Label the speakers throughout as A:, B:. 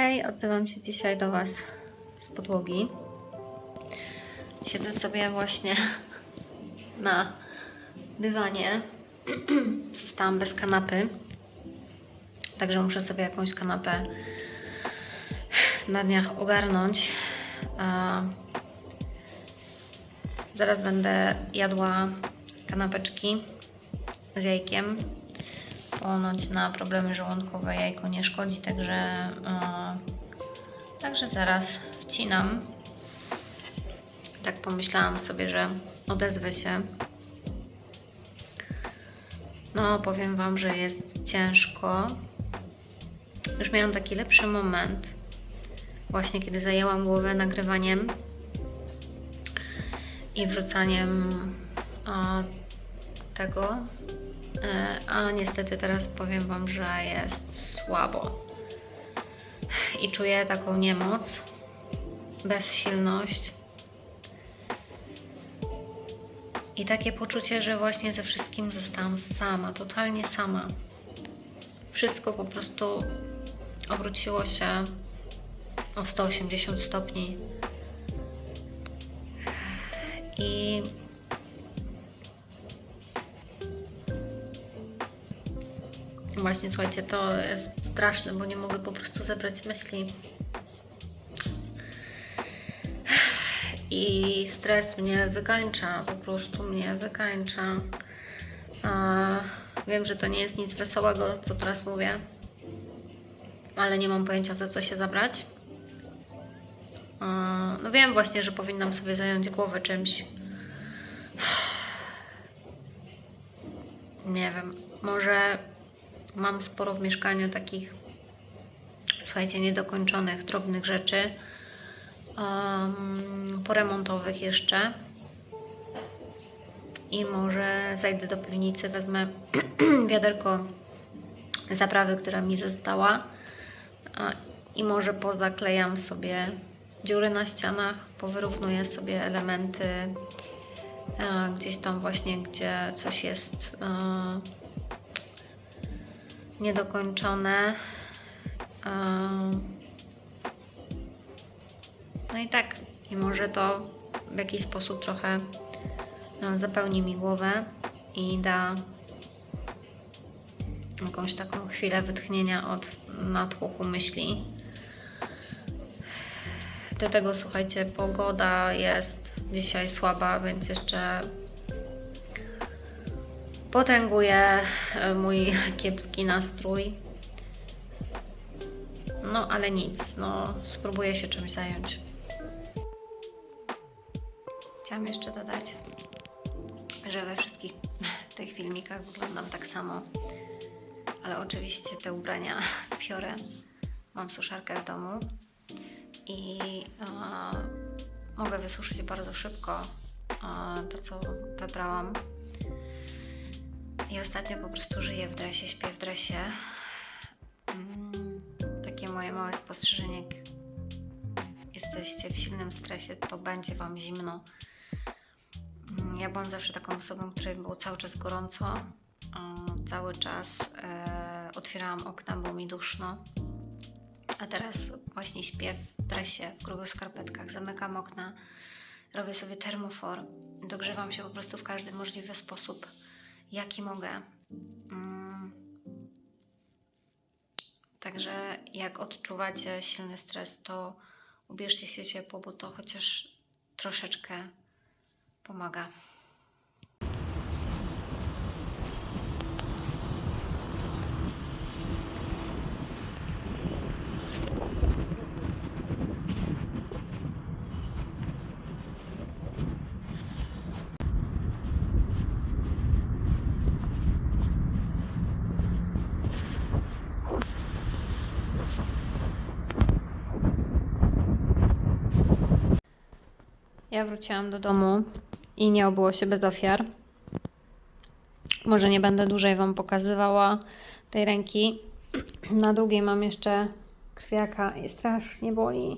A: Hej, odzywam się dzisiaj do Was z podłogi. Siedzę sobie właśnie na dywanie. Zostałam bez kanapy, także muszę sobie jakąś kanapę na dniach ogarnąć. A zaraz będę jadła kanapeczki z jajkiem. Ponoć na problemy żołądkowe jajko nie szkodzi, także, e, także zaraz wcinam. Tak pomyślałam sobie, że odezwę się. No, powiem Wam, że jest ciężko. Już miałam taki lepszy moment, właśnie kiedy zajęłam głowę nagrywaniem i wrzucaniem a, tego. E, A niestety teraz powiem Wam, że jest słabo. I czuję taką niemoc, bezsilność. I takie poczucie, że właśnie ze wszystkim zostałam sama, totalnie sama. Wszystko po prostu obróciło się o 180 stopni. I właśnie, słuchajcie, to jest straszne, bo nie mogę po prostu zebrać myśli. I stres mnie wykańcza, po prostu mnie wykańcza. Wiem, że to nie jest nic wesołego, co teraz mówię, ale nie mam pojęcia, za co się zabrać. No wiem właśnie, że powinnam sobie zająć głowę czymś. Nie wiem, może mam sporo w mieszkaniu takich, słuchajcie, niedokończonych, drobnych rzeczy, um, poremontowych jeszcze. I może zajdę do piwnicy, wezmę wiaderko zaprawy, która mi została i może pozaklejam sobie dziury na ścianach, powyrównuję sobie elementy gdzieś tam właśnie, gdzie coś jest niedokończone. E, No i tak, i może to w jakiś sposób trochę e, zapełni mi głowę i da jakąś taką chwilę wytchnienia od natłoku myśli. Do tego słuchajcie, pogoda jest dzisiaj słaba, więc jeszcze potęguje e, mój kiepski nastrój. No ale nic, no spróbuję się czymś zająć. Chciałam jeszcze dodać, że we wszystkich tych filmikach wyglądam tak samo, ale oczywiście te ubrania biorę. Mam suszarkę w domu i e, mogę wysuszyć bardzo szybko e, to, co wybrałam. I ostatnio po prostu żyję w dresie, śpię w dresie. Mm, takie moje małe spostrzeżenie. Jesteście w silnym stresie, to będzie Wam zimno. Mm, Ja byłam zawsze taką osobą, której było cały czas gorąco. e, Cały czas e, otwierałam okna, było mi duszno. A teraz właśnie śpię w dresie, w grubych skarpetkach, zamykam okna, robię sobie termofor, dogrzewam się po prostu w każdy możliwy sposób, jaki mogę. Mm. Także jak odczuwacie silny stres, to ubierzcie się ciepło, bo to chociaż troszeczkę pomaga. Ja wróciłam do domu i nie obyło się bez ofiar. Może nie będę dłużej Wam pokazywała tej ręki. Na drugiej mam jeszcze krwiaka i strasznie boli.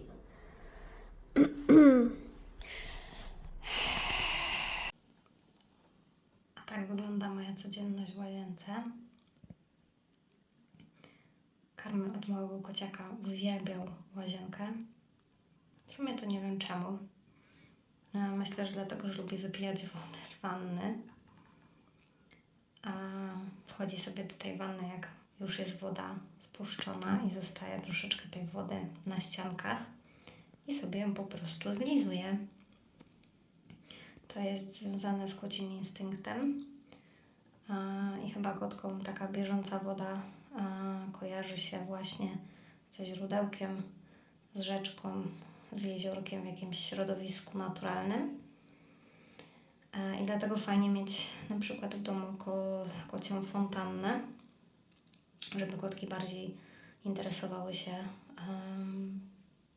A: A tak wygląda moja codzienność w łazience. Karmel od małego kociaka uwielbiał łazienkę. W sumie to nie wiem czemu. E, Myślę, że dlatego, że lubi wypijać wodę z wanny. A wchodzi sobie do tej wanny, jak już jest woda spuszczona i zostaje troszeczkę tej wody na ściankach i sobie ją po prostu zlizuje. To jest związane z kocim instynktem. A, I chyba kotkom taka bieżąca woda kojarzy się właśnie ze źródełkiem, z rzeczką, z jeziorkiem w jakimś środowisku naturalnym. E, I dlatego fajnie mieć na przykład w domu ko, kocią fontannę, żeby kotki bardziej interesowały się em,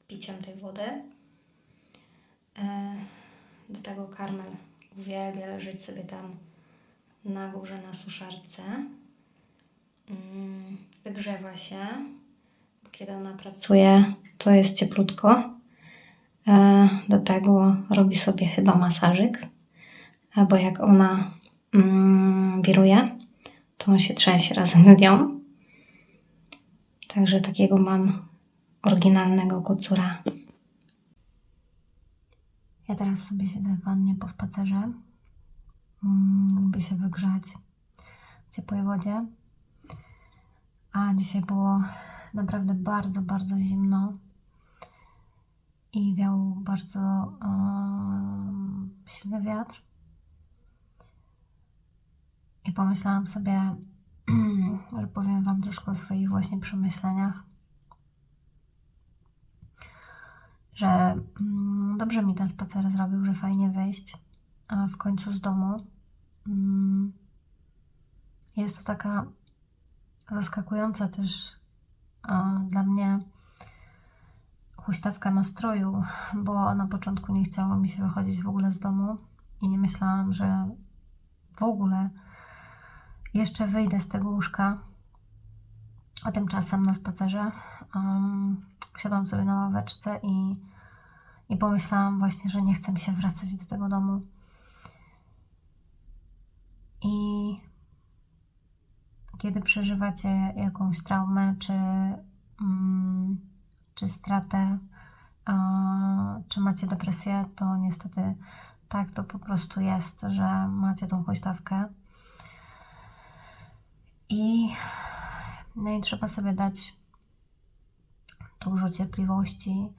A: piciem tej wody. E, do tego karmel uwielbia leżeć sobie tam na górze na suszarce. Mm, Wygrzewa się, bo kiedy ona pracuje, to jest cieplutko. E, Do tego robi sobie chyba masażyk, bo jak ona mm, wiruje, to on się trzęsie razem z nią. Także takiego mam oryginalnego kocura. Ja teraz sobie siedzę w wannie po spacerze. Mm, Lubię się wygrzać w ciepłej wodzie. A dzisiaj było naprawdę bardzo, bardzo zimno i wiał bardzo em, silny wiatr. I pomyślałam sobie, że powiem Wam troszkę o swoich właśnie przemyśleniach. Że mm, dobrze mi ten spacer zrobił, że fajnie wyjść a w końcu z domu. Mm, Jest to taka zaskakująca też a, dla mnie huśtawka nastroju, bo na początku nie chciało mi się wychodzić w ogóle z domu i nie myślałam, że w ogóle jeszcze wyjdę z tego łóżka. A tymczasem na spacerze um, siadłam sobie na ławeczce i, i pomyślałam właśnie, że nie chcę mi się wracać do tego domu. I kiedy przeżywacie jakąś traumę, czy, mm, czy stratę, czy macie depresję, to niestety tak to po prostu jest, że macie tą huśtawkę. I, no i trzeba sobie dać dużo cierpliwości,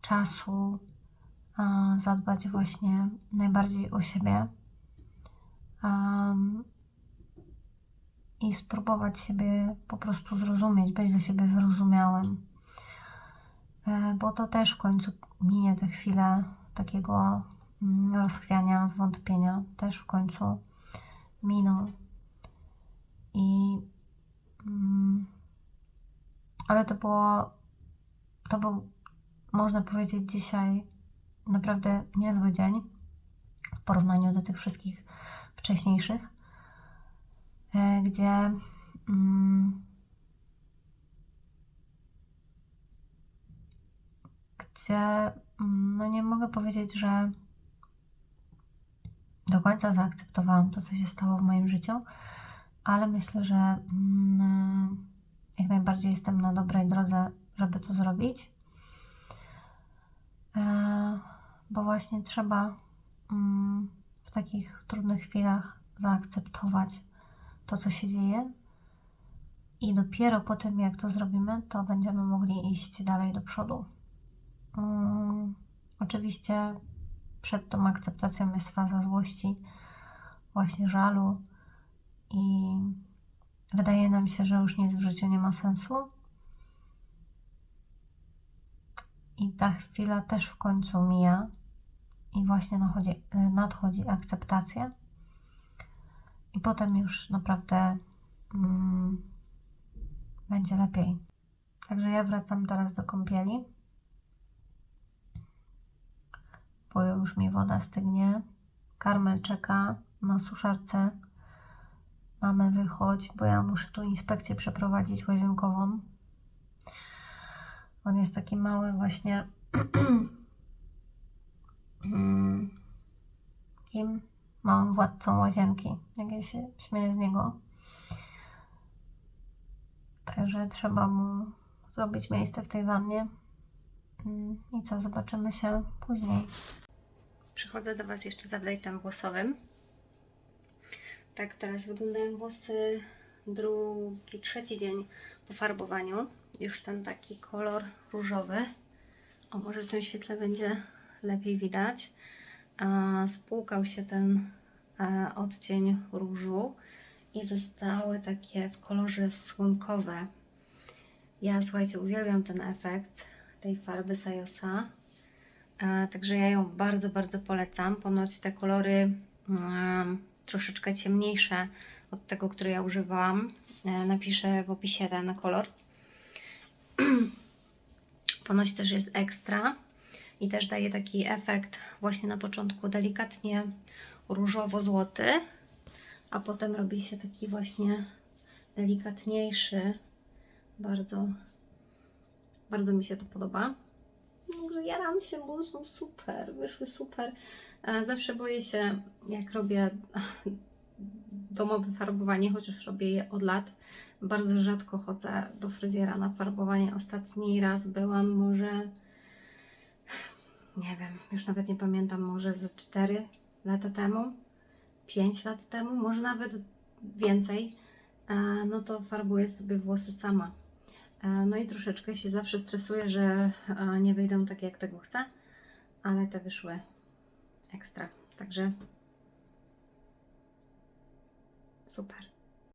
A: czasu, zadbać właśnie najbardziej o siebie. Am, i spróbować siebie po prostu zrozumieć, być dla siebie wyrozumiałym. E, Bo to też w końcu minie te chwile takiego mm, rozchwiania, zwątpienia, też w końcu miną. I mm, ale to było, to był, można powiedzieć, dzisiaj naprawdę niezły dzień w porównaniu do tych wszystkich wcześniejszych e, gdzie mm, gdzie mm, no nie mogę powiedzieć, że do końca zaakceptowałam to, co się stało w moim życiu, ale myślę, że mm, jak najbardziej jestem na dobrej drodze, żeby to zrobić. E, bo właśnie trzeba mm, w takich trudnych chwilach zaakceptować to, co się dzieje. I dopiero po tym, jak to zrobimy, to będziemy mogli iść dalej do przodu. Mm, oczywiście przed tą akceptacją jest faza złości, właśnie żalu i wydaje nam się, że już nic w życiu nie ma sensu. I ta chwila też w końcu mija i właśnie nadchodzi, nadchodzi akceptacja. I potem już naprawdę mm, będzie lepiej. Także ja wracam teraz do kąpieli, bo już mi woda stygnie. Karmel czeka na suszarce. Mamy wychodź, bo ja muszę tu inspekcję przeprowadzić łazienkową. On jest taki mały właśnie. Takim małym władcą łazienki. Jak ja się śmieję z niego. Także trzeba mu zrobić miejsce w tej wannie. Mm, I co, zobaczymy się później. Przychodzę do Was jeszcze z update'em włosowym. Tak teraz wyglądają włosy drugi, trzeci dzień po farbowaniu. Już ten taki kolor różowy. O, może w tym świetle będzie lepiej widać. Spłukał się ten odcień różu i zostały takie w kolorze słomkowe. Ja, słuchajcie, uwielbiam ten efekt tej farby Sajosa. E, Także ja ją bardzo, bardzo polecam. Ponoć te kolory mm, troszeczkę ciemniejsze od tego, który ja używałam. E, Napiszę w opisie ten kolor. Ponoć też jest ekstra i też daje taki efekt właśnie na początku delikatnie różowo-złoty, a potem robi się taki właśnie delikatniejszy. Bardzo, bardzo mi się to podoba. Także jaram się, bo są super, wyszły super. E, Zawsze boję się, jak robię domowe farbowanie, chociaż robię je od lat. Bardzo rzadko chodzę do fryzjera na farbowanie. Ostatni raz byłam może, nie wiem, już nawet nie pamiętam, może ze 4 lata temu, 5 lat temu, może nawet więcej. E, No to farbuję sobie włosy sama. E, No i troszeczkę się zawsze stresuję, że e, nie wyjdą tak jak tego chcę, ale te wyszły ekstra. Także super.